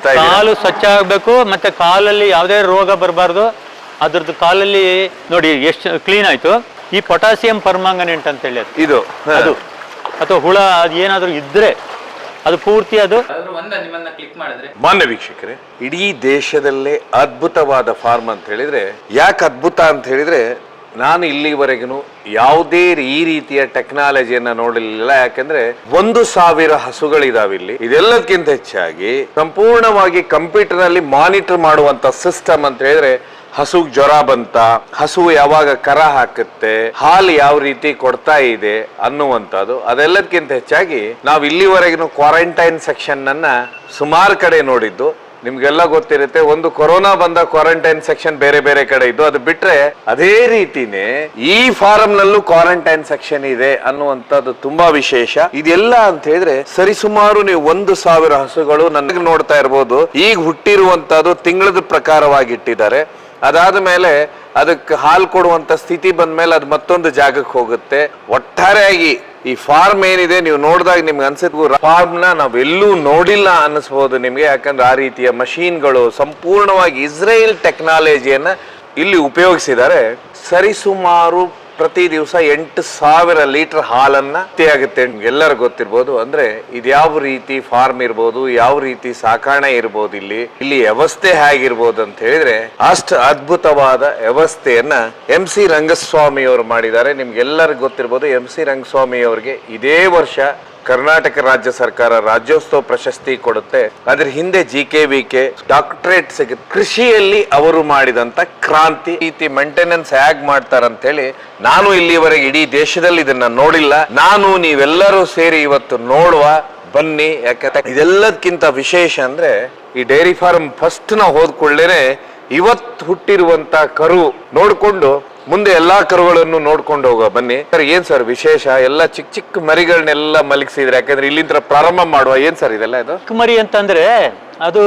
ಇಡ್ತಾ ಕಾಲು ಸ್ವಚ್ಛ ಆಗಬೇಕು ಮತ್ತೆ ಕಾಲಲ್ಲಿ ಯಾವುದೇ ರೋಗ ಬರಬಾರ್ದು. ಅದ್ರದ್ದು ಕಾಲಲ್ಲಿ ನೋಡಿ ಎಷ್ಟು ಕ್ಲೀನ್ ಆಯ್ತು. ಈ ಪೊಟ್ಯಾಸಿಯಂ ಪರ್ಮಾಂಗನೆಂಟ್ ಅಂತ ಹೇಳಿ ಅದು. ಇದು ಅದು. ಅಥವಾ ಹುಳ ಅದು ಏನಾದರೂ ಇದ್ರೆ ಅದು ಪೂರ್ತಿ ಅದು. ಅದ್ರ ಒಂದ ನಿಮ್ಮನ್ನ ಕ್ಲಿಕ್ ಮಾಡಿದ್ರೆ. ಮಾನ್ಯ ವೀಕ್ಷಕರೇ ಇಡೀ ದೇಶದಲ್ಲೇ ಅದ್ಭುತವಾದ ಫಾರ್ಮ್ ಅಂತ ಹೇಳಿದ್ರೆ ಯಾಕೆ ಅದ್ಭುತ ಅಂತ ಹೇಳಿದ್ರೆ ನಾನು ಇಲ್ಲಿವರೆಗೂ ಯಾವುದೇ ಈ ರೀತಿಯ ಟೆಕ್ನಾಲಜಿಯನ್ನ ನೋಡಲಿಲ್ಲ. ಯಾಕಂದ್ರೆ ಒಂದು ಸಾವಿರ ಹಸುಗಳಿದಾವೆ ಇಲ್ಲಿ. ಇದೆಲ್ಲದಕ್ಕಿಂತ ಹೆಚ್ಚಾಗಿ ಸಂಪೂರ್ಣವಾಗಿ ಕಂಪ್ಯೂಟರ್ನಲ್ಲಿ ಮಾನಿಟರ್ ಮಾಡುವಂತ ಸಿಸ್ಟಮ್ ಅಂತ ಹೇಳಿದ್ರೆ ಹಸು ಜ್ವರ ಬಂತ, ಹಸು ಯಾವಾಗ ಕರ ಹಾಕುತ್ತೆ, ಹಾಲು ಯಾವ ರೀತಿ ಕೊಡ್ತಾ ಇದೆ ಅನ್ನುವಂಥದ್ದು. ಅದೆಲ್ಲದಕ್ಕಿಂತ ಹೆಚ್ಚಾಗಿ ನಾವು ಇಲ್ಲಿವರೆಗೂ ಕ್ವಾರಂಟೈನ್ ಸೆಕ್ಷನ್ ಅನ್ನ ಸುಮಾರು ಕಡೆ ನೋಡಿದ್ದು. ನಿಮ್ಗೆಲ್ಲ ಗೊತ್ತಿರುತ್ತೆ, ಒಂದು ಕೊರೋನಾ ಬಂದ ಕ್ವಾರಂಟೈನ್ ಸೆಕ್ಷನ್ ಬೇರೆ ಬೇರೆ ಕಡೆ ಇದ್ದು, ಅದು ಬಿಟ್ರೆ ಅದೇ ರೀತಿನೇ ಈ ಫಾರಂ ನಲ್ಲೂ ಕ್ವಾರಂಟೈನ್ ಸೆಕ್ಷನ್ ಇದೆ ಅನ್ನುವಂಥದ್ದು ತುಂಬಾ ವಿಶೇಷ. ಇದೆಲ್ಲ ಅಂತ ಹೇಳಿದ್ರೆ ಸರಿಸುಮಾರು ನೀವು ಒಂದು ಸಾವಿರ ಹಸುಗಳು ನನಗೆ ನೋಡ್ತಾ ಇರ್ಬೋದು. ಈಗ ಹುಟ್ಟಿರುವಂತದ್ದು ತಿಂಗಳದ ಪ್ರಕಾರವಾಗಿ ಇಟ್ಟಿದ್ದಾರೆ ಅದಾದ ಮೇಲೆ ಅದಕ್ಕೆ ಹಾಲು ಕೊಡುವಂತ ಸ್ಥಿತಿ ಬಂದ ಮೇಲೆ ಅದು ಮತ್ತೊಂದು ಜಾಗಕ್ಕೆ ಹೋಗುತ್ತೆ. ಒಟ್ಟಾರೆಯಾಗಿ ಈ ಫಾರ್ಮ್ ಏನಿದೆ, ನೀವು ನೋಡಿದಾಗ ನಿಮ್ಗೆ ಅನ್ಸಿದ್ವು ಫಾರ್ಮ್ನ ನಾವೆಲ್ಲೂ ನೋಡಿಲ್ಲ ಅನ್ನಿಸ್ಬೋದು ನಿಮಗೆ. ಯಾಕಂದ್ರೆ ಆ ರೀತಿಯ ಮಷೀನ್ಗಳು ಸಂಪೂರ್ಣವಾಗಿ ಇಸ್ರೇಲ್ ಟೆಕ್ನಾಲಜಿಯನ್ನು ಇಲ್ಲಿ ಉಪಯೋಗಿಸಿದ್ದಾರೆ. ಸರಿಸುಮಾರು ಪ್ರತಿ ದಿವಸ ಎಂಟು ಸಾವಿರ ಲೀಟರ್ ಹಾಲನ್ನ ಆಗುತ್ತೆ. ಎಲ್ಲರೂ ಗೊತ್ತಿರ್ಬೋದು. ಅಂದ್ರೆ ಇದ್ಯಾವ ರೀತಿ ಫಾರ್ಮ್ ಇರ್ಬೋದು, ಯಾವ ರೀತಿ ಸಾಕಾಣೆ ಇರ್ಬೋದು ಇಲ್ಲಿ ಇಲ್ಲಿ ವ್ಯವಸ್ಥೆ ಹೇಗಿರ್ಬೋದು ಅಂತ ಹೇಳಿದ್ರೆ ಅಷ್ಟು ಅದ್ಭುತವಾದ ವ್ಯವಸ್ಥೆಯನ್ನ ಎಂ ಸಿ ರಂಗಸ್ವಾಮಿ ಅವರು ಮಾಡಿದ್ದಾರೆ ನಿಮ್ಗೆಲ್ಲರಿಗೂ ಗೊತ್ತಿರ್ಬೋದು, ಎಂ ಸಿ ರಂಗಸ್ವಾಮಿ ಅವರಿಗೆ ಇದೇ ವರ್ಷ ಕರ್ನಾಟಕ ರಾಜ್ಯ ಸರ್ಕಾರ ರಾಜ್ಯೋತ್ಸವ ಪ್ರಶಸ್ತಿ ಕೊಡುತ್ತೆ. ಅದ್ರ ಹಿಂದೆ G K V K doctorate ಸಿಗುತ್ತೆ ಕೃಷಿಯಲ್ಲಿ ಅವರು ಮಾಡಿದಂತ ಕ್ರಾಂತಿ ರೀತಿ ಮೇಂಟೆನೆನ್ಸ್ ಹ್ಯಾಗ್ ಮಾಡ್ತಾರಂತ ಹೇಳಿ ನಾನು ಇಲ್ಲಿವರೆಗೆ ಇಡೀ ದೇಶದಲ್ಲಿ ಇದನ್ನ ನೋಡಿಲ್ಲ. ನಾನು ನೀವೆಲ್ಲರೂ ಸೇರಿ ಇವತ್ತು ನೋಡುವ, ಬನ್ನಿ. ಯಾಕೆ ಇದೆಲ್ಲದಕ್ಕಿಂತ ವಿಶೇಷ ಅಂದ್ರೆ ಈ ಡೈರಿ ಫಾರ್ಮ್ ಫಸ್ಟ್ ನಾವು ಹೋದ್ಕೊಳ್ಳೇನೆ ಇವತ್ತು ಹುಟ್ಟಿರುವಂತ ಕರು ನೋಡ್ಕೊಂಡು ಮುಂದೆ ಎಲ್ಲಾ ಕರುಗಳನ್ನು ನೋಡ್ಕೊಂಡು ಹೋಗುವ ಬನ್ನಿ. ಸರ್ ಏನ್ ಸರ್ ವಿಶೇಷ? ಎಲ್ಲ ಚಿಕ್ಕ ಚಿಕ್ಕ ಮರಿಗಳನ್ನೆಲ್ಲ ಮಲಗಿಸಿದ್ರೆ ಯಾಕಂದ್ರೆ ಇಲ್ಲಿಂದ ಪ್ರಾರಂಭ ಮಾಡುವ ಏನ್ ಸರ್ ಇದೆಲ್ಲ ಇದು? ಮರಿ ಅಂತಂದ್ರೆ ಅದು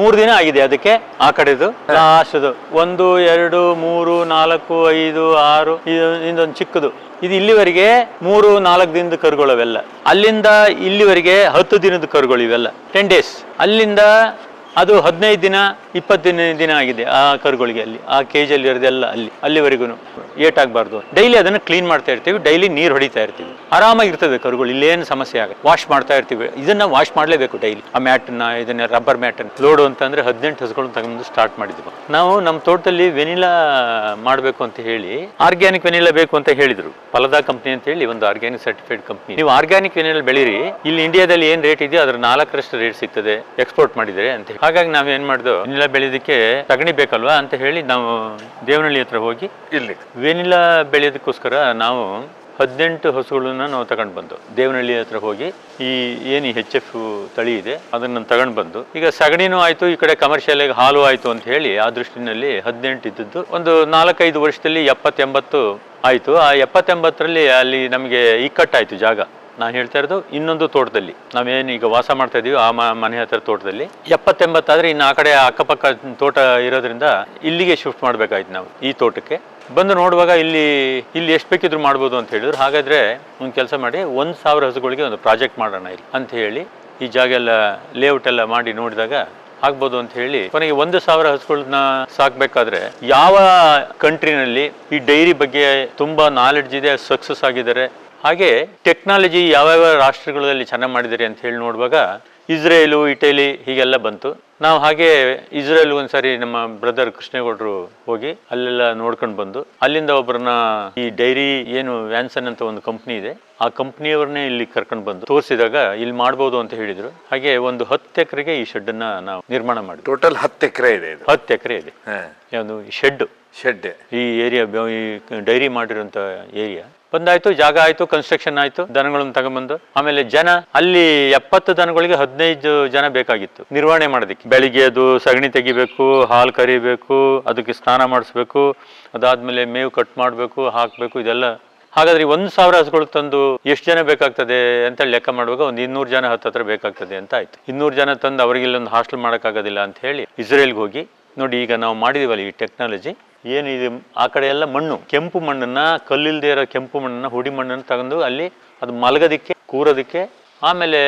ಮೂರು ದಿನ ಆಗಿದೆ ಅದಕ್ಕೆ ಆ ಕಡೆದು ಲಾಸ್ಟ್ದು. ಒಂದು ಎರಡು ಮೂರು ನಾಲ್ಕು ಐದು ಆರು ಇದು ಇದೊಂದು ಚಿಕ್ಕದು. ಇದು ಇಲ್ಲಿವರೆಗೆ ಮೂರು ನಾಲ್ಕು ದಿನದ ಕರುಗಳು ಅವೆಲ್ಲ ಅಲ್ಲಿಂದ ಇಲ್ಲಿವರೆಗೆ ಹತ್ತು ದಿನದ ಕರುಗಳು ಇವೆಲ್ಲ ಟೆನ್ ಡೇಸ್ ಅಲ್ಲಿಂದ ಅದು ಹದಿನೈದು ದಿನ ಇಪ್ಪತ್ತು ದಿನ ಆಗಿದೆ ಆ ಕರುಗಳಿಗೆ ಅಲ್ಲಿ, ಆ ಕೇಜಲ್ಲಿ ಇರೋದೆಲ್ಲ ಅಲ್ಲಿ ಅಲ್ಲಿವರೆಗೂ ಏಟಾಗಬಾರ್ದು ಡೈಲಿ ಅದನ್ನು ಕ್ಲೀನ್ ಮಾಡ್ತಾ ಇರ್ತೀವಿ ಡೈಲಿ ನೀರು ಹೊಡಿತಾ ಇರ್ತೀವಿ. ಆರಾಮಾಗಿರ್ತದೆ ಕರುಗಳು, ಇಲ್ಲೇನು ಸಮಸ್ಯೆ ಆಗುತ್ತೆ ವಾಶ್ ಮಾಡ್ತಾ ಇರ್ತೀವಿ. ಇದನ್ನು ವಾಶ್ ಮಾಡಲೇಬೇಕು ಡೈಲಿ ಆ ಮ್ಯಾಟನ್ನ ಇದನ್ನ ರಬ್ಬರ್ ಮ್ಯಾಟನ್ನು ಲೋಡು ಅಂತಂದರೆ ಹದಿನೆಂಟು ಹಸುಗಳನ್ನು ತಗೊಂಡು ಸ್ಟಾರ್ಟ್ ಮಾಡಿದ್ವಿ. ನಾವು ನಮ್ಮ ತೋಟದಲ್ಲಿ ವೆನಿಲಾ ಮಾಡಬೇಕು ಅಂತ ಹೇಳಿ, ಆರ್ಗ್ಯಾನಿಕ್ ವೆನಿಲಾ ಬೇಕು ಅಂತ ಹೇಳಿದರು. ಫಲದಾ ಕಂಪ್ನಿ ಅಂತ ಹೇಳಿ ಒಂದು ಆರ್ಗ್ಯಾನಿಕ್ ಸರ್ಟಿಫೈಡ್ ಕಂಪ್ನಿ ನೀವು ಆರ್ಗ್ಯಾನಿಕ್ ವೆನಿಲಾ ಬೆಳೀರಿ. ಇಲ್ಲಿ ಇಂಡಿಯಾದಲ್ಲಿ ಏನು ರೇಟ್ ಇದೆಯೋ ಅದರ ನಾಲ್ಕರಷ್ಟು ರೇಟ್ ಸಿಗ್ತದೆ ಎಕ್ಸ್ಪೋರ್ಟ್ ಮಾಡಿದರೆ ಅಂತ ಹೇಳಿ. ಹಾಗಾಗಿ ನಾವ್ ಏನ್ ಮಾಡಿದ್ವು ವೆನಿಲಾ ಬೆಳೆಯೋದಕ್ಕೆ ಸಗಣಿ ಬೇಕಲ್ವಾ ಅಂತ ಹೇಳಿ ನಾವು ದೇವನಹಳ್ಳಿ ಹತ್ರ ಹೋಗಿ ಇಲ್ಲಿ ವೆನಿಲಾ ಬೆಳೆಯೋದಕ್ಕೋಸ್ಕರ ನಾವು ಹದಿನೆಂಟು ಹಸುಗಳನ್ನ ನಾವು ತಗೊಂಡು ಬಂದು ದೇವನಹಳ್ಳಿ ಹತ್ರ ಹೋಗಿ ಈ ಏನು ಹೆಚ್ ಎಫ್ ತಳಿ ಇದೆ ಅದನ್ನ ತಗೊಂಡು ಬಂದು ಈಗ ಸಗಣಿನೂ ಆಯ್ತು ಈ ಕಡೆ ಕಮರ್ಷಿಯಲ್ ಆಗಿ ಹಾಲು ಆಯ್ತು ಅಂತ ಹೇಳಿ ಆ ದೃಷ್ಟಿನಲ್ಲಿ ಹದಿನೆಂಟು ಇದ್ದದ್ದು ಒಂದು ನಾಲ್ಕೈದು ವರ್ಷದಲ್ಲಿ ಎಪ್ಪತ್ತೆಂಬತ್ತು ಆಯ್ತು. ಆ ಎಪ್ಪತ್ತೆಂಬತ್ತರಲ್ಲಿ ಅಲ್ಲಿ ನಮಗೆ ಇಕ್ಕಟ್ಟಾಯಿತು ಜಾಗ. ನಾನು ಹೇಳ್ತಾ ಇರೋದು ಇನ್ನೊಂದು ತೋಟದಲ್ಲಿ. ನಾವೇನು ಈಗ ವಾಸ ಮಾಡ್ತಾ ಇದೀವಿ ಆ ಮನೆ ಹತ್ರ ತೋಟದಲ್ಲಿ. ಎಪ್ಪತ್ತೆಂಬತ್ತಾದ್ರೆ ಇನ್ನು ಆ ಕಡೆ ಅಕ್ಕಪಕ್ಕ ತೋಟ ಇರೋದ್ರಿಂದ ಇಲ್ಲಿಗೆ ಶಿಫ್ಟ್ ಮಾಡ್ಬೇಕಾಯ್ತು ನಾವು ಈ ತೋಟಕ್ಕೆ. ಬಂದು ನೋಡುವಾಗ ಇಲ್ಲಿ ಇಲ್ಲಿ ಎಷ್ಟು ಬೇಕಿದ್ರು ಮಾಡ್ಬೋದು ಅಂತ ಹೇಳಿದ್ರು. ಹಾಗಾದ್ರೆ ಒಂದು ಕೆಲಸ ಮಾಡಿ ಒಂದು ಸಾವಿರ ಹಸುಗಳಿಗೆ ಒಂದು ಪ್ರಾಜೆಕ್ಟ್ ಮಾಡೋಣ ಇಲ್ಲಿ ಅಂತ ಹೇಳಿ ಈ ಜಾಗ ಎಲ್ಲ ಲೇಔಟ್ ಎಲ್ಲ ಮಾಡಿ ನೋಡಿದಾಗ ಆಗ್ಬೋದು ಅಂತ ಹೇಳಿ ಕೊನೆಗೆ ಒಂದು ಸಾವಿರ ಹಸುಗಳನ್ನ ಸಾಕ್ಬೇಕಾದ್ರೆ ಯಾವ ಕಂಟ್ರಿನಲ್ಲಿ ಈ ಡೈರಿ ಬಗ್ಗೆ ತುಂಬಾ ನಾಲೆಡ್ಜ್ ಇದೆ ಸಕ್ಸಸ್ ಆಗಿದ್ದಾರೆ ಹಾಗೆ ಟೆಕ್ನಾಲಜಿ ಯಾವ್ಯಾವ ರಾಷ್ಟ್ರಗಳಲ್ಲಿ ಚೆನ್ನಾಗಿ ಮಾಡಿದ್ದಾರೆ ಅಂತ ಹೇಳಿ ನೋಡುವಾಗ ಇಸ್ರೇಲು ಇಟಲಿ ಹೀಗೆಲ್ಲ ಬಂತು. ನಾವು ಹಾಗೆ ಇಸ್ರೇಲ್ ಒಂದ್ಸರಿ ನಮ್ಮ ಬ್ರದರ್ ಕೃಷ್ಣೇಗೌಡರು ಹೋಗಿ ಅಲ್ಲೆಲ್ಲ ನೋಡ್ಕೊಂಡು ಬಂದು ಅಲ್ಲಿಂದ ಒಬ್ಬರನ್ನ ಈ ಡೈರಿ ಏನು ವ್ಯಾನ್ಸನ್ ಅಂತ ಒಂದು ಕಂಪ್ನಿ ಇದೆ ಆ ಕಂಪ್ನಿಯವ್ರನ್ನೇ ಇಲ್ಲಿ ಕರ್ಕೊಂಡು ಬಂದು ತೋರಿಸಿದಾಗ ಇಲ್ಲಿ ಮಾಡ್ಬೋದು ಅಂತ ಹೇಳಿದ್ರು. ಹಾಗೆ ಒಂದು ಹತ್ತು ಎಕರೆಗೆ ಈ ಶೆಡ್ ಅನ್ನ ನಾವು ನಿರ್ಮಾಣ ಮಾಡಿ ಟೋಟಲ್ ಹತ್ತು ಎಕರೆ ಇದೆ ಹತ್ತು ಎಕರೆ ಇದೆ. ಶೆಡ್ ಶೆಡ್ ಈ ಏರಿಯಾ ಈ ಡೈರಿ ಮಾಡಿರುವಂತ ಏರಿಯಾ. ಬಂದಾಯ್ತು, ಜಾಗ ಆಯ್ತು ಕನ್ಸ್ಟ್ರಕ್ಷನ್ ಆಯ್ತು, ದನಗಳನ್ನು ತಗೊಂಬಂದು ಆಮೇಲೆ ಜನ, ಅಲ್ಲಿ ಎಪ್ಪತ್ತು ದನಗಳಿಗೆ ಹದಿನೈದು ಜನ ಬೇಕಾಗಿತ್ತು. ನಿರ್ವಹಣೆ ಮಾಡೋದಕ್ಕೆ. ಬೆಳಿಗ್ಗೆ ಅದು ಸಗಣಿ ತೆಗಿಬೇಕು, ಹಾಲು ಕರಿಬೇಕು, ಅದಕ್ಕೆ ಸ್ನಾನ ಮಾಡಿಸ್ಬೇಕು, ಅದಾದ್ಮೇಲೆ ಮೇವು ಕಟ್ ಮಾಡಬೇಕು, ಹಾಕಬೇಕು, ಇದೆಲ್ಲ. ಹಾಗಾದ್ರೆ ಒಂದು ಸಾವಿರ ಹಸುಗಳು ತಂದು ಎಷ್ಟು ಜನ ಬೇಕಾಗ್ತದೆ ಅಂತ ಲೆಕ್ಕ ಮಾಡ್ಬೇಕು ಒಂದು ಇನ್ನೂರು ಜನ ಹತ್ತತ್ರ ಬೇಕಾಗ್ತದೆ ಅಂತ ಆಯ್ತು. ಇನ್ನೂರು ಜನ ತಂದು ಅವರಿಗೆ ಇಲ್ಲೊಂದು ಹಾಸ್ಟೆಲ್ ಮಾಡೋಕ್ಕಾಗೋದಿಲ್ಲ ಅಂತ ಹೇಳಿ ಇಸ್ರೇಲ್ಗೆ ಹೋಗಿ, ನೋಡಿ ಈಗ ನಾವು ಮಾಡಿದೀವಲ್ಲ ಈ ಟೆಕ್ನಾಲಜಿ ಏನು ಇದು ಆ ಕಡೆ ಎಲ್ಲ ಮಣ್ಣು ಕೆಂಪು ಮಣ್ಣನ್ನ ಕಲ್ಲಿಲ್ದೇ ಇರೋ ಕೆಂಪು ಮಣ್ಣನ್ನ ಹುಡಿ ಮಣ್ಣನ್ನು ತಗೊಂಡು ಅಲ್ಲಿ ಅದು ಮಲಗೋದಕ್ಕೆ ಕೂರೋದಕ್ಕೆ ಆಮೇಲೆ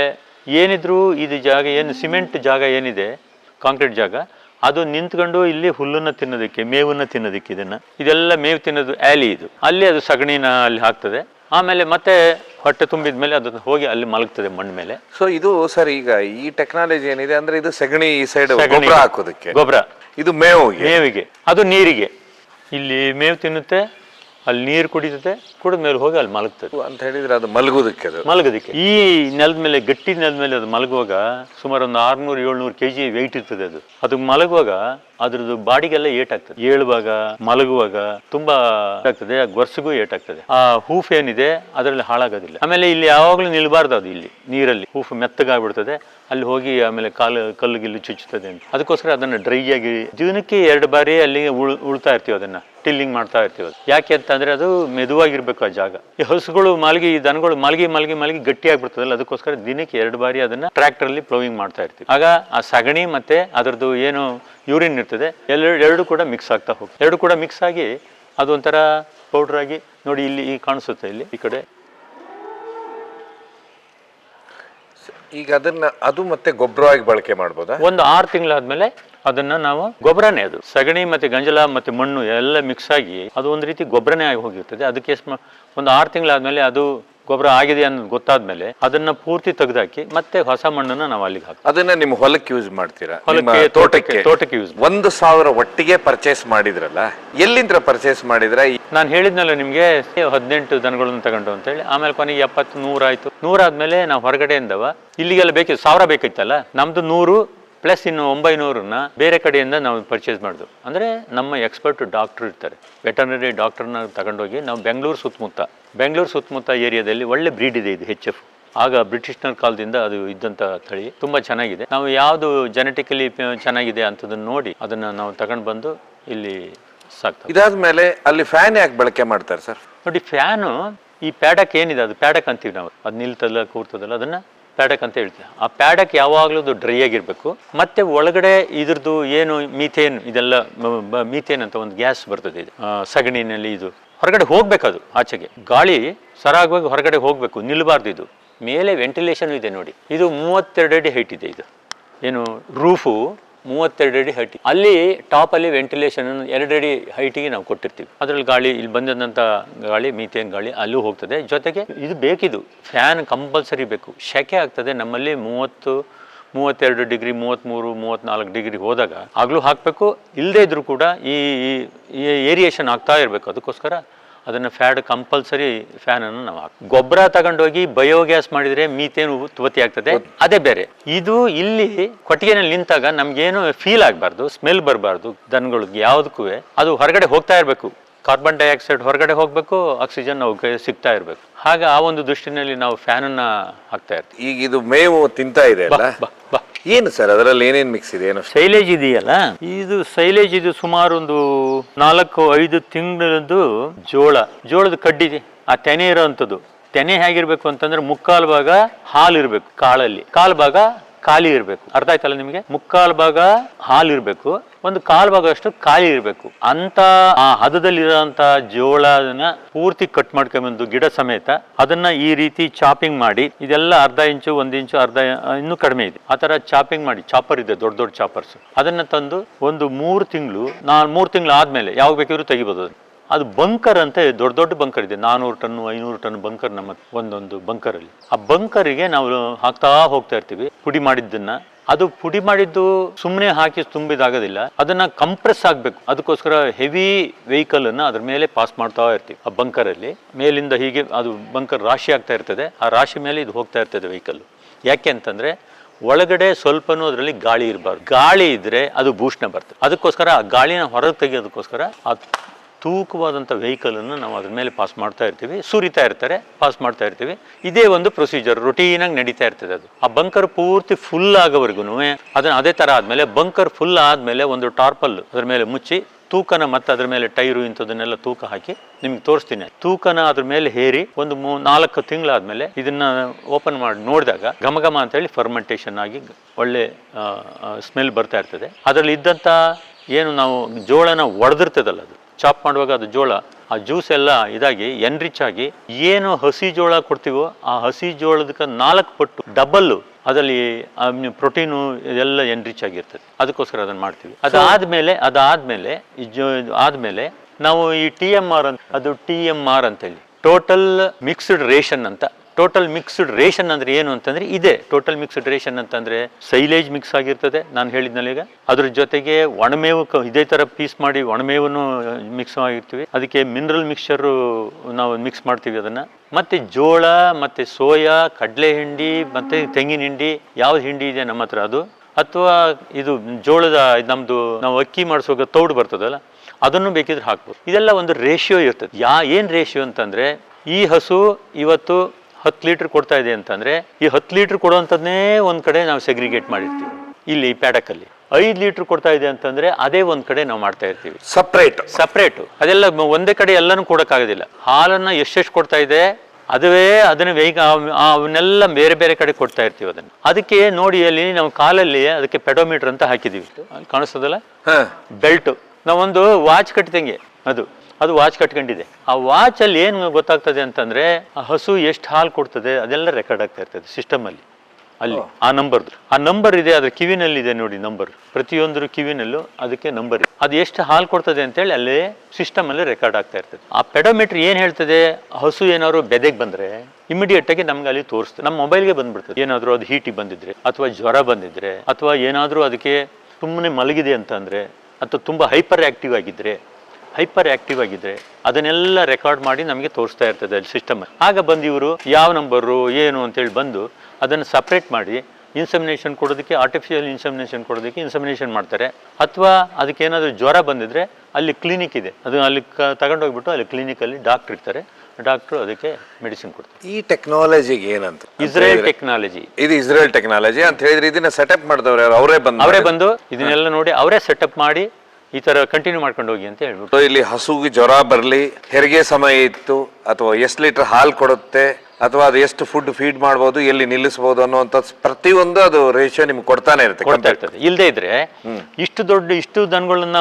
ಏನಿದ್ರು ಇದು ಜಾಗ ಏನು ಸಿಮೆಂಟ್ ಜಾಗ ಏನಿದೆ ಕಾಂಕ್ರೀಟ್ ಜಾಗ ಅದು ನಿಂತ್ಕೊಂಡು ಇಲ್ಲಿ ಹುಲ್ಲನ್ನ ತಿನ್ನೋದಕ್ಕೆ ಮೇವನ್ನ ತಿನ್ನೋದಕ್ಕೆ ಇದನ್ನ. ಇದೆಲ್ಲ ಮೇವು ತಿನ್ನೋದು ಆಲಿ ಇದು. ಅಲ್ಲಿ ಅದು ಸಗಣಿನ ಅಲ್ಲಿ ಹಾಕ್ತದೆ. ಆಮೇಲೆ ಮತ್ತೆ ಹೊಟ್ಟೆ ತುಂಬಿದ ಮೇಲೆ ಅದನ್ನು ಹೋಗಿ ಅಲ್ಲಿ ಮಲಗ್ತದೆ ಮಣ್ಣು ಮೇಲೆ. ಸೊ ಇದು ಸರ್ ಈಗ ಈ ಟೆಕ್ನಾಲಜಿ ಏನಿದೆ ಅಂದ್ರೆ ಇದು ಸಗಣಿ ಈ ಸೈಡ್. ಗೊಬ್ಬರ ಹಾಕೋದಕ್ಕೆ. ಗೊಬ್ಬರ. ಇದು ಮೇವಿಗೆ. ಮೇವಿಗೆ. ಅದು ನೀರಿಗೆ. ಇಲ್ಲಿ ಮೇವು ತಿನ್ನುತ್ತೆ ಅಲ್ಲಿ ನೀರು ಕುಡಿತದೆ ಕುಡಿದ ಮೇಲೆ ಹೋಗಿ ಅಲ್ಲಿ ಮಲಗ್ತದೆ. ಅಂತ ಹೇಳಿದ್ರೆ ಅದು ಮಲಗೋದಕ್ಕೆ ಅದು. ಮಲಗೋದಕ್ಕೆ. ಈ ನೆಲದ ಮೇಲೆ ಗಟ್ಟಿ ನೆಲದ ಮೇಲೆ ಅದು ಮಲಗುವಾಗ ಸುಮಾರು ಒಂದು ಆರ್ನೂರು ಏಳ್ನೂರು ಕೆ ಜಿ ವೆಯ್ಟ್ ಇರ್ತದೆ ಅದು. ಅದು ಮಲಗುವಾಗ ಅದ್ರದ್ದು ಬಾಡಿಗೆಲ್ಲ ಏಟಾಗ್ತದೆ. ಏಳುವಾಗ, ಮಲಗುವಾಗ ತುಂಬಾ ಆಗ್ತದೆ ಗೊರ್ಸಿಗೂ ಏಟಾಗ್ತದೆ. ಆ ಹೂಫ್ ಏನಿದೆ, ಅದರಲ್ಲಿ ಹಾಳಾಗೋದಿಲ್ಲ. ಆಮೇಲೆ ಇಲ್ಲಿ ಯಾವಾಗಲೂ ನಿಲ್ಬಾರ್ದು ಅದು ಇಲ್ಲಿ, ನೀರಲ್ಲಿ. ಹೂಫ್ ಮೆತ್ತಗಾಗ್ಬಿಡ್ತದೆ, ಅಲ್ಲಿ ಹೋಗಿ ಆಮೇಲೆ ಕಾಲು, ಕಲ್ಲು ಗಿಲ್ಲು ಚುಚ್ಚುತ್ತದೆ ಅಂತ. ಅದಕ್ಕೋಸ್ಕರ ಅದನ್ನು ಡ್ರೈ ಆಗಿ ದಿನಕ್ಕೆ ಎರಡು ಬಾರಿ ಅಲ್ಲಿ ಉಳ್, ಉಳ್ತಾ ಇರ್ತೀವಿ ಅದನ್ನ, ಟಿಲ್ಲಿಂಗ್ ಮಾಡ್ತಾ ಇರ್ತೀವಿ ಅದು. ಯಾಕೆ ಅಂತಂದ್ರೆ ಅದು ಮೆದುವಾಗಿರ್ಬೇಕು ಆ ಜಾಗ. ಈ ಹಸುಗಳು ಮಲಗಿ ದನಗಳು ಮಲಗಿ ಮಲಗಿ ಮಲಗಿ ಗಟ್ಟಿ ಆಗ್ಬಿಡ್ತದಲ್ಲ ಅದಕ್ಕೋಸ್ಕರ ದಿನಕ್ಕೆ ಎರಡು ಬಾರಿ ಅದನ್ನ ಟ್ರ್ಯಾಕ್ಟರ್ ಅಲ್ಲಿ ಪ್ಲೋವಿಂಗ್ ಮಾಡ್ತಾ ಇರ್ತೀವಿ. ಆಗ ಆ ಸಗಣಿ ಮತ್ತೆ ಅದರದ್ದು ಏನು ಯೂರಿನ್ ಇರ್ತದೆ ಎರಡು ಎರಡು ಕೂಡ ಮಿಕ್ಸ್ ಆಗ್ತಾ ಹೋಗ್ತದೆ ಎರಡು ಕೂಡ ಮಿಕ್ಸ್ ಆಗಿ ಅದು ಒಂಥರ ಪೌಡರ್ ಆಗಿ ನೋಡಿ ಇಲ್ಲಿ ಈ ಕಾಣಿಸುತ್ತೆ ಇಲ್ಲಿ ಈ ಕಡೆ. ಈಗ ಅದನ್ನ ಅದು ಮತ್ತೆ ಗೊಬ್ಬರವಾಗಿ ಬಳಕೆ ಮಾಡ್ಬೋದಾ? ಒಂದು ಆರು ತಿಂಗಳಾದ್ಮೇಲೆ ಅದನ್ನ ನಾವು ಗೊಬ್ಬರನೇ ಅದು. ಸಗಣಿ ಮತ್ತೆ ಗಂಜಲ ಮತ್ತೆ ಮಣ್ಣು ಎಲ್ಲ ಮಿಕ್ಸ್ ಆಗಿ ಅದು ಒಂದು ರೀತಿ ಗೊಬ್ಬರನೇ ಆಗಿ ಹೋಗಿರ್ತದೆ. ಅದಕ್ಕೆ ಒಂದು ಆರು ತಿಂಗಳಾದ್ಮೇಲೆ ಅದು ಗೊಬ್ಬರ ಆಗಿದೆ ಅನ್ನೋದು ಗೊತ್ತಾದ್ಮೇಲೆ ಅದನ್ನ ಪೂರ್ತಿ ತೆಗೆದಾಕಿ ಮತ್ತೆ ಹೊಸ ಮಣ್ಣನ್ನ ನಾವು ಅಲ್ಲಿಗೆ ಹಾಕಿ ಅದನ್ನ ನಿಮ್ಮ ಹೊಲಕ್ಕೆ ಯೂಸ್ ಮಾಡ್ತೀರಾ? ಹೊಲಕ್ಕೆ, ತೋಟಕ್ಕೆ ತೋಟಕ್ಕೆ- ಯೂಸ್ ಒಂದು ಸಾವಿರ ಒಟ್ಟಿಗೆ ಪರ್ಚೇಸ್ ಮಾಡಿದ್ರಲ್ಲ ಎಲ್ಲಿಂದ ಪರ್ಚೇಸ್ ಮಾಡಿದ್ರ? ನಾನು ಹೇಳಿದ್ನಲ್ಲ ನಿಮಗೆ ಹದಿನೆಂಟು ದನಗಳನ್ನ ತಗೊಂಡು ಅಂತೇಳಿ. ಆಮೇಲೆ ಕೊನೆಗೆ ಎಪ್ಪತ್ತು ನೂರಾಯ್ತು. ನೂರಾದ್ಮೇಲೆ ನಾವು ಹೊರಗಡೆಯಿಂದವ ಇಲ್ಲಿಗೆಲ್ಲ ಬೇಕಿತ್ತು ಸಾವಿರ ಬೇಕಿತ್ತಲ್ಲ? ನಮ್ದು ನೂರು ಪ್ಲಸ್ ಇನ್ನು ಒಂಬೈನೂರನ್ನ ಬೇರೆ ಕಡೆಯಿಂದ ನಾವು ಪರ್ಚೇಸ್ ಮಾಡಿದ್ವು. ಅಂದರೆ ನಮ್ಮ ಎಕ್ಸ್ಪರ್ಟ್ ಡಾಕ್ಟ್ರು ಇರ್ತಾರೆ. ವೆಟರ್ನರಿ ಡಾಕ್ಟರ್ನ ತಗೊಂಡೋಗಿ ನಾವು ಬೆಂಗಳೂರು ಸುತ್ತಮುತ್ತ ಬೆಂಗಳೂರು ಸುತ್ತಮುತ್ತ ಏರಿಯಾದಲ್ಲಿ ಒಳ್ಳೆ ಬ್ರೀಡ್ ಇದೆ ಇದು ಹೆಚ್ ಎಫ್ ಆಗ ಬ್ರಿಟಿಷ್ನರ್ ಕಾಲದಿಂದ ಅದು ಇದ್ದಂಥ ತಳಿ ತುಂಬ ಚೆನ್ನಾಗಿದೆ. ನಾವು ಯಾವುದು ಜೆನೆಟಿಕಲಿ ಚೆನ್ನಾಗಿದೆ ಅಂಥದ್ದನ್ನು ನೋಡಿ ಅದನ್ನು ನಾವು ತಗೊಂಡು ಬಂದು ಇಲ್ಲಿ ಸಾಕ್ತಾರೆ ಇದಾದ ಮೇಲೆ ಅಲ್ಲಿ ಫ್ಯಾನ್ ಯಾಕೆ ಬಳಕೆ ಮಾಡ್ತಾರೆ ಸರ್? ನೋಡಿ ಫ್ಯಾನು ಈ ಪ್ಯಾಡಕ್ ಏನಿದೆ ಅದು ಪ್ಯಾಡಕ್ ಅಂತೀವಿ ನಾವು. ಅದು ನಿಲ್ತದಲ್ಲ ಕೂರ್ತದಲ್ಲ ಅದನ್ನ ಪ್ಯಾಡಕ್ ಅಂತ ಹೇಳ್ತೀವಿ. ಆ ಪ್ಯಾಡಕ್ ಯಾವಾಗಲೂ ಡ್ರೈ ಆಗಿರಬೇಕು. ಮತ್ತೆ ಒಳಗಡೆ ಇದ್ರದ್ದು ಏನು ಮೀಥೇನ್ ಇದೆಲ್ಲ ಮೀಥೇನ್ ಅಂತ ಒಂದು ಗ್ಯಾಸ್ ಬರ್ತದೆ ಇದು. ಸಗಣಿನಲ್ಲಿ ಇದು. ಹೊರಗಡೆ ಹೋಗ್ಬೇಕದು ಆಚೆಗೆ. ಗಾಳಿ ಸರಾಗವಾಗಿ ಹೊರಗಡೆ ಹೋಗಬೇಕು ನಿಲ್ಬಾರ್ದು ಇದು. ಮೇಲೆ ವೆಂಟಿಲೇಷನ್ ಇದೆ ನೋಡಿ. ಇದು ಮೂವತ್ತೆರಡು ಅಡಿ ಹೈಟ್ ಇದೆ ಇದು. ಏನು ರೂಫು ಮೂವತ್ತೆರಡು ಅಡಿ ಹೈಟ್ ಅಲ್ಲಿ ಟಾಪ್ ಅಲ್ಲಿ ವೆಂಟಿಲೇಷನ್ ಎರಡು ಅಡಿ ಹೈಟಿಗೆ ನಾವು ಕೊಟ್ಟಿರ್ತೀವಿ. ಅದರಲ್ಲಿ ಗಾಳಿ, ಇಲ್ಲಿ ಬಂದಂತ ಗಾಳಿ ಮೀಥೇನ್ ಗಾಳಿ ಅಲ್ಲೂ ಹೋಗ್ತದೆ. ಜೊತೆಗೆ ಇದು ಬೇಕಿದು. ಫ್ಯಾನ್ ಕಂಪಲ್ಸರಿ ಬೇಕು. ಶೆಕೆ ಆಗ್ತದೆ. ನಮ್ಮಲ್ಲಿ ಮೂವತ್ತು, ಮೂವತ್ತೆರಡು ಡಿಗ್ರಿ, ಮೂವತ್ತ್ಮೂರು, ಮೂವತ್ತ್ನಾಲ್ಕು ಡಿಗ್ರಿ ಹೋದಾಗ ಆಗಲೂ ಹಾಕಬೇಕು. ಇಲ್ಲದೇ ಇದ್ರೂ ಕೂಡ ಈ ಏರಿಯೇಷನ್ ಆಗ್ತಾ ಇರಬೇಕು. ಅದಕ್ಕೋಸ್ಕರ ಅದನ್ನು ಫ್ಯಾಡ್ ಕಂಪಲ್ಸರಿ ಫ್ಯಾನನ್ನು ನಾವು ಹಾಕಿ ಗೊಬ್ಬರ ತಗೊಂಡೋಗಿ ಬಯೋಗ್ಯಾಸ್ ಮಾಡಿದರೆ ಮೀತೇನು ಉತ್ಪತ್ತಿ ಆಗ್ತದೆ. ಅದೇ ಬೇರೆ. ಇದು ಇಲ್ಲಿ ಕೊಟ್ಟಿಗೆನಲ್ಲಿ ನಿಂತಾಗ ನಮಗೇನು ಫೀಲ್ ಆಗಬಾರ್ದು ಸ್ಮೆಲ್ ಬರಬಾರ್ದು ದನಗಳಿಗೆ ಯಾವುದಕ್ಕೂ ಅದು ಹೊರಗಡೆ ಹೋಗ್ತಾ ಇರಬೇಕು. ಕಾರ್ಬನ್ ಡೈಆಕ್ಸೈಡ್ ಹೊರಗಡೆ ಹೋಗಬೇಕು ಆಕ್ಸಿಜನ್ ಅವು ಸಿಗ್ತಾ ಇರಬೇಕು. ಹಾಗೆ ಆ ಒಂದು ದೃಷ್ಟಿನಲ್ಲಿ ನಾವು ಫ್ಯಾನನ್ನು ಹಾಕ್ತಾ ಇರ್ತೀವಿ. ಈಗ ಇದು ಮೇವು ತಿಂತಾ ಇದೆ ಅಲ್ಲ? ಬಾ ಬಾ ಏನು ಸರ್ ಅದರಲ್ಲಿ ಏನೇನು ಮಿಕ್ಸ್ ಇದೆ? ಏನು ಸೈಲೇಜ್ ಇದೆಯಲ್ಲ? ಇದು ಸೈಲೇಜ್ ಇದು ಸುಮಾರು ಒಂದು ನಾಲ್ಕು ಐದು ತಿಂಗಳದ್ದು ಜೋಳ. ಜೋಳದ ಕಡ್ಡಿ ಆ ತೆನೆ ಇರೋವಂಥದ್ದು ತೆನೆ ಹೇಗಿರ್ಬೇಕು ಅಂತಂದ್ರೆ ಮುಕ್ಕಾಲು ಭಾಗ ಹಾಲು ಇರಬೇಕು ಕಾಳಲ್ಲಿ. ಕಾಲು ಭಾಗ ಖಾಲಿ ಇರಬೇಕು. ಅರ್ಥ ಆಯ್ತಲ್ಲ ನಿಮಗೆ? ಮುಕ್ಕಾಲು ಭಾಗ ಹಾಲು ಇರಬೇಕು. ಒಂದು ಕಾಲು ಭಾಗ ಅಷ್ಟು ಖಾಲಿ ಇರಬೇಕು. ಅಂತ ಆ ಹದದಲ್ಲಿರೋಂಥ ಜೋಳನ ಪೂರ್ತಿ ಕಟ್ ಮಾಡ್ಕೊಂಬಂದು ಗಿಡ ಸಮೇತ ಅದನ್ನ ಈ ರೀತಿ ಚಾಪಿಂಗ್ ಮಾಡಿ, ಇದೆಲ್ಲ ಅರ್ಧ ಇಂಚು, ಒಂದು ಇಂಚು, ಅರ್ಧ ಇನ್ನೂ ಕಡಿಮೆ ಇದೆ. ಆ ಥರ ಚಾಪಿಂಗ್ ಮಾಡಿ, ಚಾಪರ್ ಇದೆ, ದೊಡ್ಡ ದೊಡ್ಡ ಚಾಪರ್ಸ್. ಅದನ್ನ ತಂದು ಒಂದು ಮೂರು ತಿಂಗಳು, ನಾನು ಮೂರು ತಿಂಗಳು ಆದ್ಮೇಲೆ ಯಾವಾಗ ಬೇಕಿದ್ರು ತೆಗಿಬೋದು. ಅದು ಬಂಕರ್ ಅಂತ ದೊಡ್ಡ ದೊಡ್ಡ ಬಂಕರ್ ಇದೆ. ನಾನೂರು ಟನ್ ಐನೂರು ಟನ್ ಬಂಕರ್ ನಮ್ಮ ಒಂದೊಂದು ಬಂಕರಲ್ಲಿ ಆ ಬಂಕರಿಗೆ ನಾವು ಹಾಕ್ತಾ ಹೋಗ್ತಾ ಇರ್ತೀವಿ ಪುಡಿ ಮಾಡಿದ್ದನ್ನ. ಅದು ಪುಡಿ ಮಾಡಿದ್ದು ಸುಮ್ಮನೆ ಹಾಕಿ ತುಂಬಿದಾಗೋದಿಲ್ಲ. ಅದನ್ನ ಕಂಪ್ರೆಸ್ ಆಗಬೇಕು ಅದಕ್ಕೋಸ್ಕರ ಹೆವಿ ವೆಹಿಕಲ್ ಅನ್ನ ಅದ್ರ ಮೇಲೆ ಪಾಸ್ ಮಾಡ್ತಾ ಇರ್ತೀವಿ ಆ ಬಂಕರ್ ಅಲ್ಲಿ. ಮೇಲಿಂದ ಹೀಗೆ ಅದು ಬಂಕರ್ ರಾಶಿ ಆಗ್ತಾ ಇರ್ತದೆ. ಆ ರಾಶಿ ಮೇಲೆ ಇದು ಹೋಗ್ತಾ ಇರ್ತದೆ ವೆಹಿಕಲ್ ಯಾಕೆ ಅಂತಂದ್ರೆ ಒಳಗಡೆ ಸ್ವಲ್ಪನೂ ಅದರಲ್ಲಿ ಗಾಳಿ ಇರಬಾರ್ದು. ಗಾಳಿ ಇದ್ರೆ ಅದು ಭೂಷಣ ಬರ್ತದೆ. ಅದಕ್ಕೋಸ್ಕರ ಆ ಗಾಳಿನ ಹೊರಗೆ ತೆಗೆಯೋದಕ್ಕೋಸ್ಕರ ಆ ತೂಕವಾದಂಥ ವೆಹಿಕಲನ್ನು ನಾವು ಅದ್ರ ಮೇಲೆ ಪಾಸ್ ಮಾಡ್ತಾ ಇರ್ತೀವಿ. ಸುರಿತಾ ಇರ್ತಾರೆ, ಪಾಸ್ ಮಾಡ್ತಾ ಇರ್ತೀವಿ. ಇದೇ ಒಂದು ಪ್ರೊಸೀಜರ್, ರೊಟೀನಾಗಿ ನಡೀತಾ ಇರ್ತದೆ ಅದು. ಆ ಬಂಕರ್ ಪೂರ್ತಿ ಫುಲ್ ಆಗೋವರೆಗೂ ಅದನ್ನು ಅದೇ ಥರ ಆದಮೇಲೆ, ಬಂಕರ್ ಫುಲ್ ಆದಮೇಲೆ ಒಂದು ಟಾರ್ಪಲ್ ಅದ್ರ ಮೇಲೆ ಮುಚ್ಚಿ, ತೂಕನ ಮತ್ತೆ ಅದ್ರ ಮೇಲೆ ಟೈರು ಇಂಥದನ್ನೆಲ್ಲ ತೂಕ ಹಾಕಿ ನಿಮ್ಗೆ ತೋರಿಸ್ತೀನಿ. ತೂಕನ ಅದ್ರ ಮೇಲೆ ಹೇರಿ, ಒಂದು ಮೂ, ನಾಲ್ಕು ತಿಂಗಳಾದ್ಮೇಲೆ ಇದನ್ನ ಓಪನ್ ಮಾಡಿ ನೋಡಿದಾಗ ಘಮ ಅಂತೇಳಿ ಫರ್ಮೆಂಟೇಷನ್ ಆಗಿ ಒಳ್ಳೆ ಸ್ಮೆಲ್ ಬರ್ತಾ ಇರ್ತದೆ. ಅದರಲ್ಲಿ ಇದ್ದಂಥ ಏನು ನಾವು ಜೋಳನ ಒಡೆದಿರ್ತದಲ್ಲ ಅದು ಚಾಪ್ ಮಾಡುವಾಗ ಅದು ಜೋಳ ಆ ಜ್ಯೂಸ್ ಎಲ್ಲ ಇದಾಗಿ ಎನ್ರಿಚ್ ಆಗಿ ಏನು ಹಸಿ ಜೋಳ ಕೊಡ್ತೀವೋ ಆ ಹಸಿ ಜೋಳದಕ್ಕೆ ನಾಲ್ಕು ಪಟ್ಟು ಡಬಲ್ಲು ಅದರಲ್ಲಿ ಪ್ರೋಟೀನು ಎಲ್ಲ ಎನ್ರಿಚ್ ಆಗಿರ್ತದೆ. ಅದಕ್ಕೋಸ್ಕರ ಅದನ್ನು ಮಾಡ್ತೀವಿ. ಅದಾದ್ಮೇಲೆ ಅದಾದ್ಮೇಲೆ ಆದ್ಮೇಲೆ ನಾವು ಈ ಟಿ ಎಂ ಆರ್ ಅಂತ ಅದು ಟಿ ಎಂ ಆರ್ ಅಂತೇಳಿ. ಟೋಟಲ್ ಮಿಕ್ಸ್ಡ್ ರೇಷನ್ ಅಂತ ಟೋಟಲ್ ಮಿಕ್ಸ್ಡ್ ರೇಷನ್ ಅಂದ್ರೆ ಏನು ಅಂತಂದ್ರೆ ಇದೆ. ಟೋಟಲ್ ಮಿಕ್ಸ್ಡ್ ರೇಷನ್ ಅಂತಂದರೆ ಸೈಲೇಜ್ ಮಿಕ್ಸ್ ಆಗಿರ್ತದೆ. ನಾನು ಹೇಳಿದ್ನಲ್ಲ ಈಗ. ಅದ್ರ ಜೊತೆಗೆ ಒಣಮೇವು ಇದೇ ತರ ಪೀಸ್ ಮಾಡಿ ಒಣಮೇವನ್ನು ಮಿಕ್ಸ್ ಆಗಿರ್ತೀವಿ ಅದಕ್ಕೆ ಮಿನರಲ್ ಮಿಕ್ಸ್ಚರ್ ನಾವು ಮಿಕ್ಸ್ ಮಾಡ್ತೀವಿ ಅದನ್ನ. ಮತ್ತೆ ಜೋಳ, ಮತ್ತೆ ಸೋಯಾ ಕಡಲೆ ಹಿಂಡಿ ಮತ್ತೆ ತೆಂಗಿನ ಹಿಂಡಿ ಯಾವ ಹಿಂಡಿ ಇದೆ ನಮ್ಮ ಹತ್ರ ಅದು. ಅಥವಾ ಇದು ಜೋಳದ ನಮ್ಮದು ನಾವು ಅಕ್ಕಿ ಮಾಡಿಸುವಾಗ ತೌಡು ಬರ್ತದಲ್ಲ, ಅದನ್ನು ಬೇಕಿದ್ರೆ ಹಾಕ್ಬೋದು. ಇದೆಲ್ಲ ಒಂದು ರೇಷಿಯೋ ಇರ್ತದೆ. ಯಾ ಏನು ರೇಷಿಯೋ ಅಂತಂದ್ರೆ ಈ ಹಸು ಇವತ್ತು ಹತ್ತು ಲೀಟ್ರ್ ಕೊಡ್ತಾ ಇದೆ ಅಂತಂದರೆ ಈ ಹತ್ತು ಲೀಟ್ರ್ ಕೊಡುವಂಥದ್ದನ್ನೇ ಒಂದು ಕಡೆ ನಾವು ಸೆಗ್ರಿಗೇಟ್ ಮಾಡಿರ್ತೀವಿ. ಇಲ್ಲಿ ಪ್ಯಾಡಕಲ್ಲಿ ಐದು ಲೀಟ್ರ್ ಕೊಡ್ತಾ ಇದೆ ಅಂತಂದ್ರೆ ಅದೇ ಒಂದು ಕಡೆ ನಾವು ಮಾಡ್ತಾ ಇರ್ತೀವಿ. ಸಪ್ರೇಟ್ ಸಪ್ರೇಟು ಅದೆಲ್ಲ ಒಂದೇ ಕಡೆ ಎಲ್ಲನೂ ಕೊಡೋಕ್ಕಾಗೋದಿಲ್ಲ. ಹಾಲನ್ನ ಎಷ್ಟೆಷ್ಟು ಕೊಡ್ತಾ ಇದೆ ಅದುವೇ ಅದನ್ನ ವೇಗ ಅವನ್ನೆಲ್ಲ ಬೇರೆ ಬೇರೆ ಕಡೆ ಕೊಡ್ತಾ ಇರ್ತೀವಿ ಅದನ್ನ. ಅದಕ್ಕೆ ನೋಡಿ ಅಲ್ಲಿ ನಾವು ಕಾಲಲ್ಲಿ ಅದಕ್ಕೆ ಪೆಡೋಮೀಟರ್ ಅಂತ ಹಾಕಿದೀವಿ. ಕಾಣಿಸ್ತದಲ್ಲ? ಬೆಲ್ಟ್ ನಾವೊಂದು ವಾಚ್ ಕಟ್ಟಿದಂಗೆ ಅದು ಅದು ವಾಚ್ ಕಟ್ಕೊಂಡಿದೆ. ಆ ವಾಚ್ ಅಲ್ಲಿ ಏನು ಗೊತ್ತಾಗ್ತದೆ ಅಂತಂದ್ರೆ ಆ ಹಸು ಎಷ್ಟು ಹಾಲು ಕೊಡ್ತದೆ ಅದೆಲ್ಲ ರೆಕಾರ್ಡ್ ಆಗ್ತಾ ಇರ್ತದೆ ಸಿಸ್ಟಮ್ ಅಲ್ಲಿ ಅಲ್ಲಿ ಆ ನಂಬರ್ ಆ ನಂಬರ್ ಇದೆ ಅದ್ರ ಕಿವಿನಲ್ಲಿದೆ ನೋಡಿ ನಂಬರ್ ಪ್ರತಿಯೊಂದ್ರ ಕಿವಿನಲ್ಲೂ ಅದಕ್ಕೆ ನಂಬರ್ ಇದೆ. ಅದು ಎಷ್ಟು ಹಾಲು ಕೊಡ್ತದೆ ಅಂತೇಳಿ ಅಲ್ಲಿ ಸಿಸ್ಟಮ್ ಅಲ್ಲಿ ರೆಕಾರ್ಡ್ ಆಗ್ತಾ ಇರ್ತದೆ. ಆ ಪೆಡೋಮೀಟ್ರ್ ಏನು ಹೇಳ್ತದೆ ಹಸು ಏನಾದ್ರು ಬೆದೆಗೆ ಬಂದ್ರೆ ಇಮಿಡಿಯೇಟ್ ಆಗಿ ನಮ್ಗೆ ಅಲ್ಲಿ ತೋರಿಸ್ತದೆ ನಮ್ಮ ಮೊಬೈಲ್ಗೆ ಬಂದ್ಬಿಡ್ತದೆ. ಏನಾದರೂ ಅದು ಹೀಟಿಗೆ ಬಂದಿದ್ರೆ ಅಥವಾ ಜ್ವರ ಬಂದಿದ್ರೆ ಅಥವಾ ಏನಾದರೂ ಅದಕ್ಕೆ ಸುಮ್ಮನೆ ಮಲಗಿದೆ ಅಂತಂದ್ರೆ ಅಥವಾ ತುಂಬ ಹೈಪರ್ ಆ್ಯಕ್ಟಿವ್ ಆಗಿದ್ದರೆ ಹೈಪರ್ ಆ್ಯಕ್ಟಿವ್ ಆಗಿದ್ದರೆ ಅದನ್ನೆಲ್ಲ ರೆಕಾರ್ಡ್ ಮಾಡಿ ನಮಗೆ ತೋರಿಸ್ತಾ ಇರ್ತದೆ ಅಲ್ಲಿ ಸಿಸ್ಟಮ್ ಆಗ ಬಂದು ಇವರು ಯಾವ ನಂಬರು ಏನು ಅಂತೇಳಿ ಬಂದು ಅದನ್ನು ಸಪ್ರೇಟ್ ಮಾಡಿ ಇನ್ಸಮಿನೇಷನ್ ಕೊಡೋದಕ್ಕೆ ಆರ್ಟಿಫಿಷಿಯಲ್ ಇನ್ಸಮಿನೇಷನ್ ಕೊಡೋದಕ್ಕೆ ಇನ್ಸಮಿನೇಷನ್ ಮಾಡ್ತಾರೆ. ಅಥವಾ ಅದಕ್ಕೆ ಏನಾದರೂ ಜ್ವರ ಬಂದಿದ್ರೆ ಅಲ್ಲಿ ಕ್ಲಿನಿಕ್ ಇದೆ. ಅದನ್ನು ಅಲ್ಲಿ ಕ ತಗೊಂಡೋಗ್ಬಿಟ್ಟು ಅಲ್ಲಿ ಕ್ಲಿನಿಕಲ್ಲಿ ಡಾಕ್ಟ್ರ್ ಇರ್ತಾರೆ. ಡಾಕ್ಟ್ರು ಅದಕ್ಕೆ ಮೆಡಿಸಿನ್ ಕೊಡ್ತಾರೆ. ಈ ಟೆಕ್ನಾಲಜಿಗೆ ಏನಂತ? Israel technology. ಇದು ಇಸ್ರೇಲ್ ಟೆಕ್ನಾಲಜಿ ಅಂತ ಹೇಳಿದ್ರೆ ಇದನ್ನ ಸೆಟಪ್ ಮಾಡಿದವ್ರು ಅವರೇ ಬಂದು ಅವರೇ ಬಂದು ಇದನ್ನೆಲ್ಲ ನೋಡಿ ಅವರೇ ಸೆಟಪ್ ಮಾಡಿ ಈ ತರ ಕಂಟಿನ್ಯೂ ಮಾಡ್ಕೊಂಡು ಹೋಗಿ ಅಂತ ಹೇಳ್ಬಿಟ್ಟು. ಇಲ್ಲಿ ಹಸುಗೆ ಜ್ವರ ಬರಲಿ ಹೆರಿಗೆ ಸಮಯ ಇತ್ತು ಅಥವಾ ಎಷ್ಟು ಲೀಟರ್ ಹಾಲು ಕೊಡುತ್ತೆ ಅಥವಾ ಅದು ಎಷ್ಟು ಫುಡ್ ಫೀಡ್ ಮಾಡ್ಬೋದು ಎಲ್ಲಿ ನಿಲ್ಲಿಸಬಹುದು ಅನ್ನುವಂಥ ಪ್ರತಿಯೊಂದು ಅದು ರೇಷಿಯೋ ನಿಮ್ಗೆ ಕೊಡ್ತಾನೆ ಇರುತ್ತೆ ಕೊಡ್ತಾ ಇರ್ತದೆ. ಇಲ್ಲದೆ ಇದ್ರೆ ಇಷ್ಟು ದೊಡ್ಡ ಇಷ್ಟು ದನಗಳನ್ನ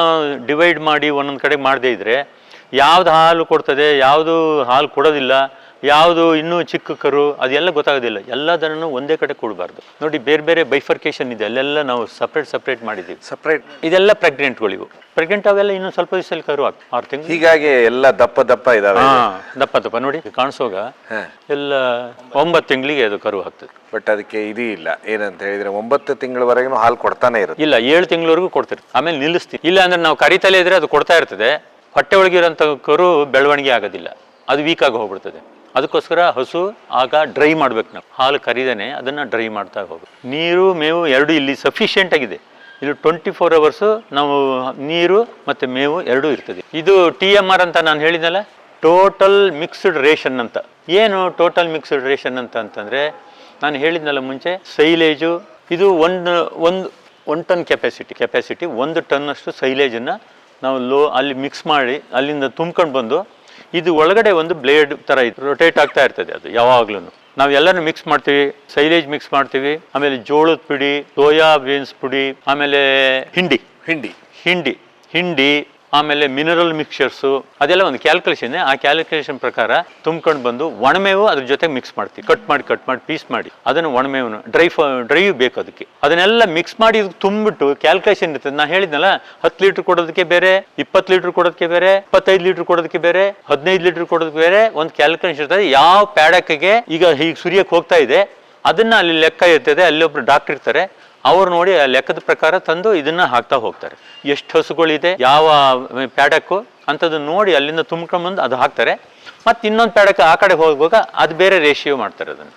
ಡಿವೈಡ್ ಮಾಡಿ ಒಂದೊಂದು ಕಡೆ ಮಾಡದೇ ಇದ್ರೆ ಯಾವ್ದು ಹಾಲು ಕೊಡ್ತದೆ ಯಾವುದು ಹಾಲು ಕೊಡೋದಿಲ್ಲ ಯಾವುದು ಇನ್ನೂ ಚಿಕ್ಕ ಕರು ಅದೆಲ್ಲ ಗೊತ್ತಾಗೋದಿಲ್ಲ. ಎಲ್ಲ ದನನೂ ಒಂದೇ ಕಡೆ ಕೊಡಬಾರ್ದು. ನೋಡಿ ಬೇರೆ ಬೇರೆ ಬೈಫರ್ಕೇಶನ್ ಇದೆ ಅಲ್ಲೆಲ್ಲ ನಾವು ಸಪ್ರೇಟ್ ಸಪ್ರೇಟ್ ಮಾಡಿದ್ದೀವಿ. ಸಪ್ರೇಟ್ ಇದೆಲ್ಲ ಪ್ರೆಗ್ನೆಂಟ್ಗಳಿವು ಇವು ಪ್ರೆಗ್ನೆಂಟ್ ಅವೆಲ್ಲ ಇನ್ನೂ ಸ್ವಲ್ಪ ದಿವಸದಲ್ಲಿ ಕರು ಆರು ತಿಂಗಳು. ಹೀಗಾಗಿ ಎಲ್ಲ ದಪ್ಪ ದಪ್ಪ ಇದಾವೆ. ದಪ್ಪ ದಪ್ಪ. ನೋಡಿ ಕಾಣಿಸೋಗ? ಎಲ್ಲ ಒಂಬತ್ತು ತಿಂಗಳಿಗೆ ಅದು ಕರು ಆಗ್ತದೆ. ಬಟ್ ಅದಕ್ಕೆ ಇದು ಇಲ್ಲ. ಏನಂತ ಹೇಳಿದ್ರೆ ಒಂಬತ್ತು ತಿಂಗಳವರೆಗೂ ಹಾಲು ಕೊಡ್ತಾನೆ ಇರುತ್ತೆ. ಇಲ್ಲ ಏಳು ತಿಂಗಳವರೆಗೂ ಕೊಡ್ತಿರ್ತೀವಿ ಆಮೇಲೆ ನಿಲ್ಲಿಸ್ತೀವಿ. ಇಲ್ಲ ಅಂದ್ರೆ ನಾವು ಕರಿತಲೇ ಇದ್ರೆ ಅದು ಕೊಡ್ತಾ ಇರ್ತದೆ. ಹೊಟ್ಟೆ ಒಳಗಿರೋಂಥ ಕರು ಬೆಳವಣಿಗೆ ಆಗೋದಿಲ್ಲ. ಅದು ವೀಕ್ ಆಗಿ ಹೋಗ್ಬಿಡ್ತದೆ. ಅದಕ್ಕೋಸ್ಕರ ಹಸು, ಆಗ ಡ್ರೈ ಮಾಡ್ಬೇಕು ನಾವು. ಹಾಲು ಕರೀದೇನೆ ಅದನ್ನು ಡ್ರೈ ಮಾಡ್ತಾ ಹೋಗಬೇಕು. ನೀರು, ಮೇವು ಎರಡು ಇಲ್ಲಿ ಸಫಿಷಿಯೆಂಟ್ ಆಗಿದೆ. ಇಲ್ಲಿ ಟ್ವೆಂಟಿ ಫೋರ್ ಅವರ್ಸು ನಾವು ನೀರು ಮತ್ತು ಮೇವು ಎರಡೂ ಇರ್ತದೆ. ಇದು ಟಿ ಎಂ ಆರ್ ಅಂತ ನಾನು ಹೇಳಿದ್ನಲ್ಲ? ಟೋಟಲ್ ಮಿಕ್ಸ್ಡ್ ರೇಷನ್ ಅಂತ. ಏನು ಟೋಟಲ್ ಮಿಕ್ಸ್ಡ್ ರೇಷನ್ ಅಂತ ಅಂತಂದರೆ, ನಾನು ಹೇಳಿದ್ನಲ್ಲ ಮುಂಚೆ ಸೈಲೇಜು ಇದು ಒಂದು ಒಂದು ಒನ್ ಟನ್ ಕೆಪಾಸಿಟಿ ಕೆಪಾಸಿಟಿ ಒಂದು ಟನ್ನಷ್ಟು ಸೈಲೇಜನ್ನು ನಾವು ಲೋ ಅಲ್ಲಿ ಮಿಕ್ಸ್ ಮಾಡಿ ಅಲ್ಲಿಂದ ತುಂಬ್ಕೊಂಡು ಬಂದು ಇದು ಒಳಗಡೆ ಒಂದು ಬ್ಲೇಡ್ ಥರ ಇದು ರೊಟೇಟ್ ಆಗ್ತಾ ಇರ್ತದೆ ಅದು ಯಾವಾಗ್ಲೂ ನಾವು ಎಲ್ಲನೂ ಮಿಕ್ಸ್ ಮಾಡ್ತೀವಿ ಸೈಲೇಜ್ ಮಿಕ್ಸ್ ಮಾಡ್ತೀವಿ ಆಮೇಲೆ ಜೋಳದ ಪುಡಿ ಸೋಯಾ ಬೀನ್ಸ್ ಪುಡಿ ಆಮೇಲೆ ಹಿಂಡಿ. ಹಿಂಡಿ. ಹಿಂಡಿ ಹಿಂಡಿ. ಆಮೇಲೆ ಮಿನರಲ್ ಮಿಕ್ಸ್ಚರ್ಸು ಅದೆಲ್ಲ ಒಂದು ಕ್ಯಾಲ್ಕುಲೇಷನ್ ಆ ಕ್ಯಾಲ್ಕುಲೇಷನ್ ಪ್ರಕಾರ ತುಂಬ್ಕೊಂಡು ಬಂದು ಒಣಮೇವು ಅದ್ರ ಜೊತೆ ಮಿಕ್ಸ್ ಮಾಡ್ತೀವಿ. ಕಟ್ ಮಾಡಿ ಕಟ್ ಮಾಡಿ ಪೀಸ್ ಮಾಡಿ. ಅದನ್ನು ಒಣಮೇವನ್ನು ಡ್ರೈ ಡ್ರೈ ಬೇಕು ಅದಕ್ಕೆ. ಅದನ್ನೆಲ್ಲ ಮಿಕ್ಸ್ ಮಾಡಿ ಇದಕ್ಕೆ ತುಂಬಿಟ್ಟು ಕ್ಯಾಲ್ಕುಲೇಷನ್ ಇರ್ತದೆ. ನಾ ಹೇಳಿದ್ನಲ್ಲ, ಹತ್ತು ಲೀಟರ್ ಕೊಡೋದಕ್ಕೆ ಬೇರೆ, ಇಪ್ಪತ್ತು ಲೀಟರ್ ಕೊಡೋದಕ್ಕೆ ಬೇರೆ, ಇಪ್ಪತ್ತೈದು ಲೀಟರ್ ಕೊಡೋದಕ್ಕೆ ಬೇರೆ, ಹದಿನೈದು ಲೀಟರ್ ಕೊಡೋದಕ್ಕೆ ಬೇರೆ, ಒಂದು ಕ್ಯಾಲ್ಕುಲೇಷನ್ ಇರ್ತದೆ. ಯಾವ ಪ್ಯಾಡಕ್ಗೆ ಈಗ ಹೀಗೆ ಸುರಿಯಕ್ಕೆ ಹೋಗ್ತಾ ಇದೆ, ಅದನ್ನ ಅಲ್ಲಿ ಲೆಕ್ಕ ಇರ್ತದೆ, ಅಲ್ಲಿ ಒಬ್ರು ಡಾಕ್ಟರ್ ಇರ್ತಾರೆ. ಅವ್ರು ನೋಡಿ ಆ ಲೆಕ್ಕದ ಪ್ರಕಾರ ತಂದು ಇದನ್ನ ಹಾಕ್ತಾ ಹೋಗ್ತಾರೆ. ಎಷ್ಟು ಹಸುಗಳಿದೆ, ಯಾವ ಪ್ಯಾಡಕ್ಕು ಅಂಥದ್ದು ನೋಡಿ ಅಲ್ಲಿಂದ ತುಂಬ್ಕೊಂಡ್ಬಂದು ಅದು ಹಾಕ್ತಾರೆ. ಮತ್ತು ಇನ್ನೊಂದು ಪ್ಯಾಡಕ್ ಆ ಕಡೆ ಹೋಗುವಾಗ ಅದು ಬೇರೆ ರೇಷಿಯೋ ಮಾಡ್ತಾರೆ ಅದನ್ನು.